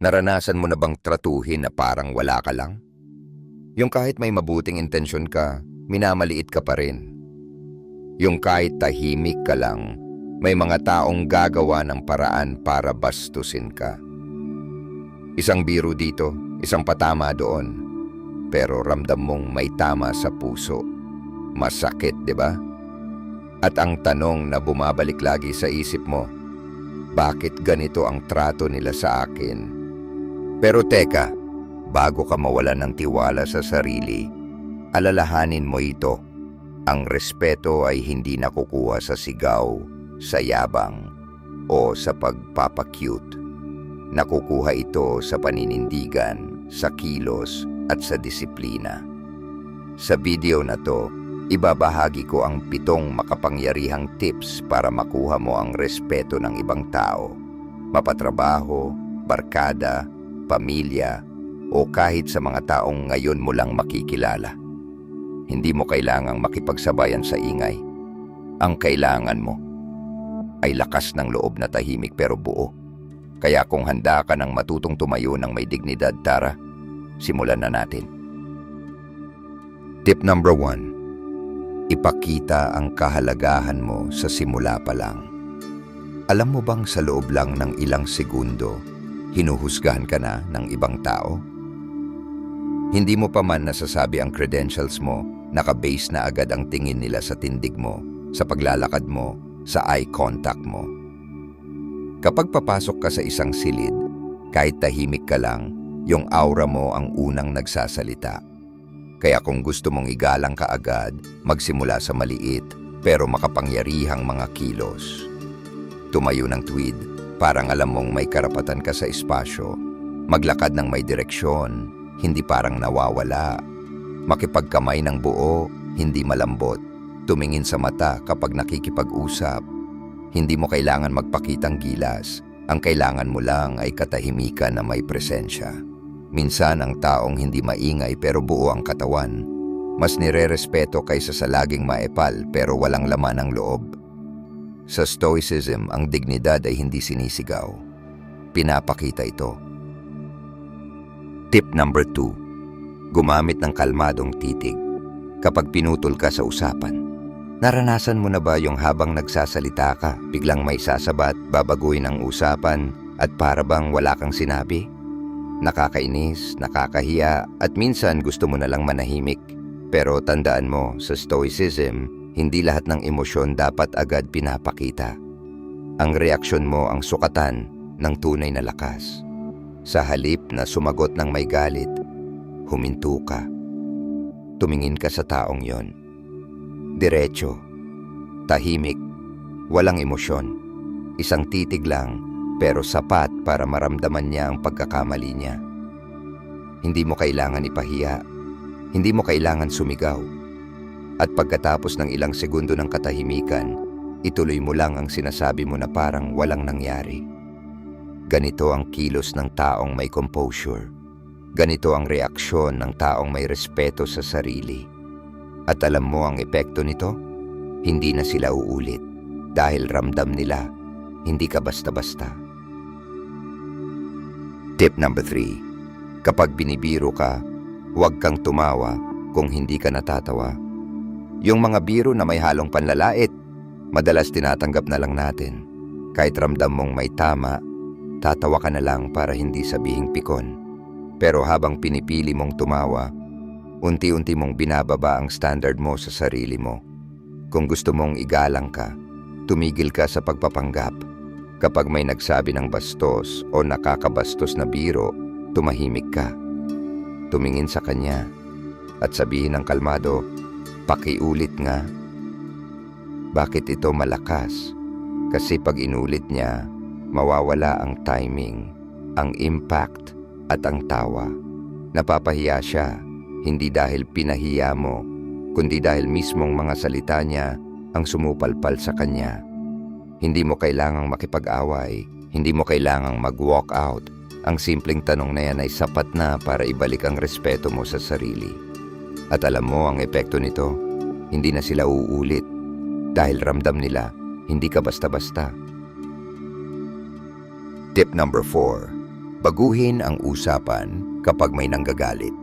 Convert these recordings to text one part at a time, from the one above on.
Naranasan mo na bang tratuhin na parang wala ka lang? Yung kahit may mabuting intensyon ka, minamaliit ka pa rin. Yung kahit tahimik ka lang, may mga taong gagawa ng paraan para bastusin ka. Isang biro dito, isang patama doon. Pero ramdam mong may tama sa puso. Masakit, di ba? At ang tanong na bumabalik lagi sa isip mo, bakit ganito ang trato nila sa akin? Pero teka, bago ka mawala ng tiwala sa sarili, alalahanin mo ito. Ang respeto ay hindi nakukuha sa sigaw, sa yabang, o sa pagpapakyut. Nakukuha ito sa paninindigan, sa kilos, at sa disiplina. Sa video na to, ibabahagi ko ang pitong makapangyarihang tips para makuha mo ang respeto ng ibang tao. Mapatrabaho, barkada, pamilya, o kahit sa mga taong ngayon mo lang makikilala. Hindi mo kailangang makipagsabayan sa ingay. Ang kailangan mo ay lakas ng loob na tahimik pero buo. Kaya kung handa ka ng matutong tumayo ng may dignidad, Tara, simulan na natin. Tip number one, ipakita ang kahalagahan mo sa simula pa lang. Alam mo bang sa loob lang ng ilang segundo, hinuhusgahan ka na ng ibang tao? Hindi mo pa man nasasabi ang credentials mo, nakabase na agad ang tingin nila sa tindig mo, sa paglalakad mo, sa eye contact mo. Kapag papasok ka sa isang silid, kahit tahimik ka lang, yung aura mo ang unang nagsasalita. Kaya kung gusto mong igalang ka agad, magsimula sa maliit pero makapangyarihang mga kilos. Tumayo ng tweed, parang alam mong may karapatan ka sa espasyo. Maglakad ng may direksyon, hindi parang nawawala. Makipagkamay ng buo, hindi malambot. Tumingin sa mata kapag nakikipag-usap. Hindi mo kailangan magpakitang gilas. Ang kailangan mo lang ay katahimikan na may presensya. Minsan ang taong hindi maingay pero buo ang katawan. Mas nire-respeto kaysa sa laging maepal pero walang laman ang loob. Sa Stoicism, ang dignidad ay hindi sinisigaw. Pinapakita ito. Tip number 2. Gumamit ng kalmadong titig kapag pinutol ka sa usapan. Naranasan mo na ba yung habang nagsasalita ka, biglang may sasabat, babaguhin ang usapan, at para bang wala kang sinabi? Nakakainis, nakakahiya, at minsan gusto mo na lang manahimik. Pero tandaan mo, sa Stoicism, hindi lahat ng emosyon dapat agad pinapakita. Ang reaksyon mo ang sukatan ng tunay na lakas. Sa halip na sumagot ng may galit, huminto ka. Tumingin ka sa taong yon. Diretso, tahimik, walang emosyon. Isang titig lang pero sapat para maramdaman niya ang pagkakamali niya. Hindi mo kailangan ipahiya, hindi mo kailangan sumigaw. At pagkatapos ng ilang segundo ng katahimikan, ituloy mo lang ang sinasabi mo na parang walang nangyari. Ganito ang kilos ng taong may composure. Ganito ang reaksyon ng taong may respeto sa sarili. At alam mo ang epekto nito? Hindi na sila uulit dahil ramdam nila, hindi ka basta-basta. Tip number 3. Kapag binibiro ka, huwag kang tumawa kung hindi ka natatawa. Yung mga biro na may halong panlalait, madalas tinatanggap na lang natin. Kahit ramdam mong may tama, tatawa ka na lang para hindi sabihing pikon. Pero habang pinipili mong tumawa, unti-unti mong binababa ang standard mo sa sarili mo. Kung gusto mong igalang ka, tumigil ka sa pagpapanggap. Kapag may nagsabi ng bastos o nakakabastos na biro, tumahimik ka. Tumingin sa kanya at sabihin ng kalmado, pakiulit nga. Bakit ito malakas? Kasi pag inulit niya, mawawala ang timing, ang impact at ang tawa. Napapahiya siya, hindi dahil pinahiya mo, kundi dahil mismong mga salita niya ang sumupalpal sa kanya. Hindi mo kailangang makipag-away, hindi mo kailangang mag-walk out. Ang simpleng tanong na yan ay sapat na para ibalik ang respeto mo sa sarili. At alam mo ang epekto nito, hindi na sila uulit dahil ramdam nila hindi ka basta-basta. Tip number 4. Baguhin ang usapan kapag may nanggagalit.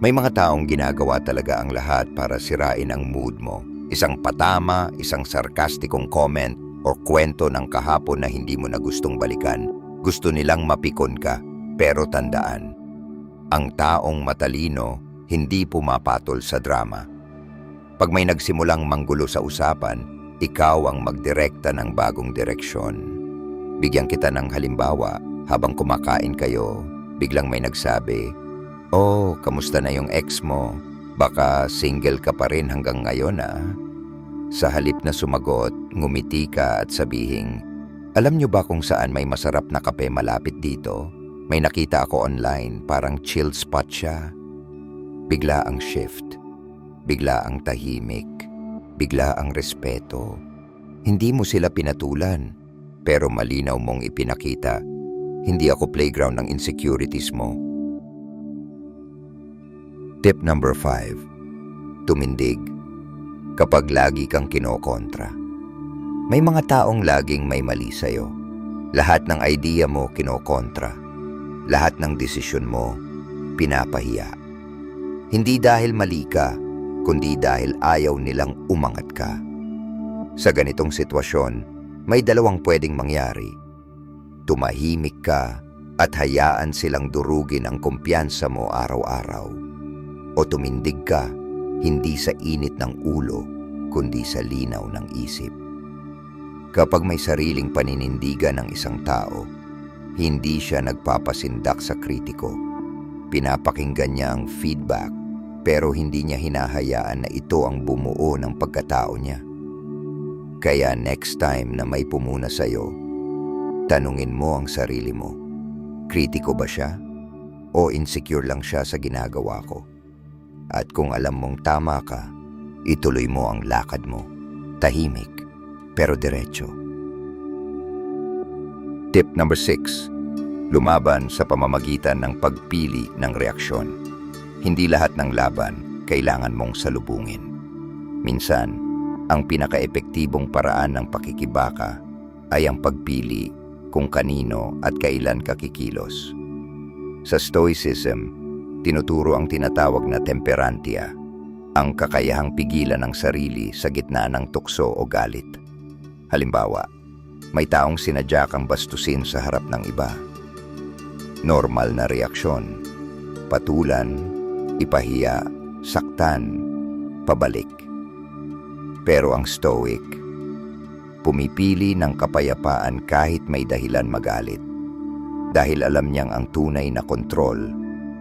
May mga taong ginagawa talaga ang lahat para sirain ang mood mo. Isang patama, isang sarkastikong comment, o kwento ng kahapon na hindi mo na gustong balikan. Gusto nilang mapikon ka, pero tandaan, ang taong matalino hindi pumapatol sa drama. Pag may nagsimulang manggulo sa usapan, ikaw ang magdirekta ng bagong direksyon. Bigyan kita ng halimbawa, habang kumakain kayo, biglang may nagsabi, Oh, kamusta na yung ex mo? Baka single ka pa rin hanggang ngayon ah. Sa halip na sumagot, ngumiti ka at sabihing, Alam niyo ba kung saan may masarap na kape malapit dito? May nakita ako online, parang chill spot siya. Bigla ang shift, bigla ang tahimik, bigla ang respeto. Hindi mo sila pinatulan, pero malinaw mong ipinakita, hindi ako playground ng insecurities mo. Tip number 5. Tumindig kapag lagi kang kinokontra. May mga taong laging may mali sa'yo. Lahat ng idea mo kinokontra. Lahat ng desisyon mo pinapahiya. Hindi dahil mali ka, kundi dahil ayaw nilang umangat ka. Sa ganitong sitwasyon, may dalawang pwedeng mangyari. Tumahimik ka at hayaan silang durugin ang kumpiyansa mo araw-araw. O tumindig ka, hindi sa init ng ulo, kundi sa linaw ng isip. Kapag may sariling paninindigan ng isang tao, hindi siya nagpapasindak sa kritiko. Pinapakinggan niya ang feedback pero hindi niya hinahayaan na ito ang bumuo ng pagkatao niya. Kaya next time na may pumuna sa'yo, tanungin mo ang sarili mo, kritiko ba siya? O insecure lang siya sa ginagawa ko? At kung alam mong tama ka, ituloy mo ang lakad mo. Tahimik, pero diretso. Tip number 6. Lumaban sa pamamagitan ng pagpili ng reaksyon. Hindi lahat ng laban kailangan mong salubungin. Minsan, ang pinakaepektibong paraan ng pakikibaka ay ang pagpili kung kanino at kailan ka kikilos. Sa Stoicism, tinuturo ang tinatawag na temperantia, ang kakayahang pigilan ng sarili sa gitna ng tukso o galit. Halimbawa, may taong sinadya kang bastusin sa harap ng iba. Normal na reaksyon. Patulan, ipahiya, saktan, pabalik. Pero ang stoic, pumipili ng kapayapaan kahit may dahilan magalit. Dahil alam niyang ang tunay na kontrol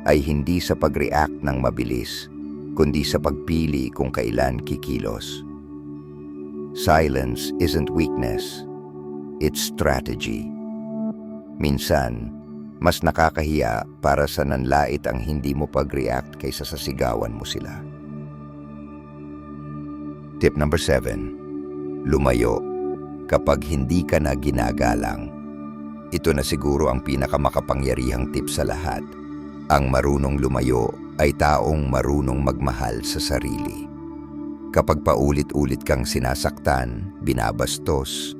ay hindi sa pag-react ng mabilis, kundi sa pagpili kung kailan kikilos. Silence isn't weakness, it's strategy. Minsan, mas nakakahiya para sa nanlait ang hindi mo pag-react kaysa sa sigawan mo sila. Tip number 7. Lumayo kapag hindi ka na ginagalang. Ito na siguro ang pinakamakapangyarihang tip sa lahat. Ang marunong lumayo ay taong marunong magmahal sa sarili. Kapag paulit-ulit kang sinasaktan, binabastos,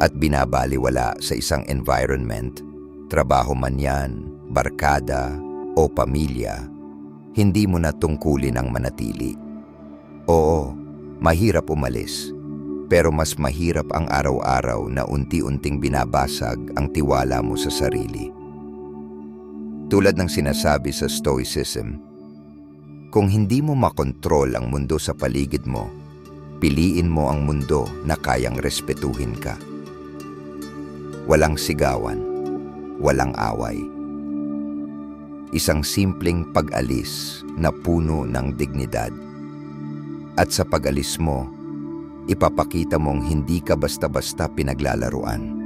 at binabaliwala sa isang environment, trabaho man yan, barkada, o pamilya, hindi mo na tungkulin ang manatili. Oo, mahirap umalis, pero mas mahirap ang araw-araw na unti-unting binabasag ang tiwala mo sa sarili. Tulad ng sinasabi sa Stoicism, kung hindi mo makontrol ang mundo sa paligid mo, piliin mo ang mundo na kayang respetuhin ka. Walang sigawan, walang away. Isang simpleng pag-alis na puno ng dignidad. At sa pag-alis mo, ipapakita mong hindi ka basta-basta pinaglalaruan.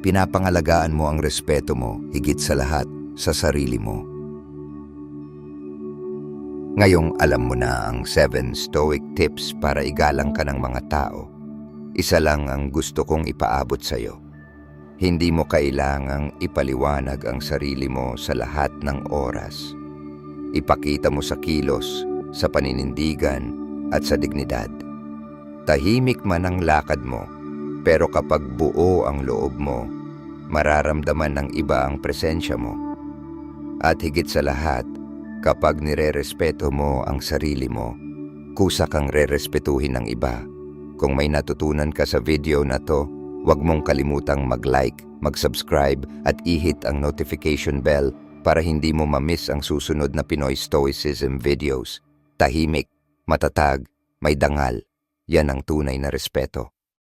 Pinapangalagaan mo ang respeto mo higit sa lahat sa sarili mo. Ngayong alam mo na ang 7 stoic tips para igalang ka ng mga tao, isa lang ang gusto kong ipaabot sa iyo. Hindi mo kailangang ipaliwanag ang sarili mo sa lahat ng oras. Ipakita mo sa kilos, sa paninindigan at sa dignidad. Tahimik man ang lakad mo, pero kapag buo ang loob mo, mararamdaman ng iba ang presensya mo. At higit sa lahat, kapag nire-respeto mo ang sarili mo, kusa kang re-respetuhin ng iba. Kung may natutunan ka sa video na to, huwag mong kalimutang mag-like, mag-subscribe at ihit ang notification bell para hindi mo mamiss ang susunod na Pinoy Stoicism videos. Tahimik, matatag, may dangal. Yan ang tunay na respeto.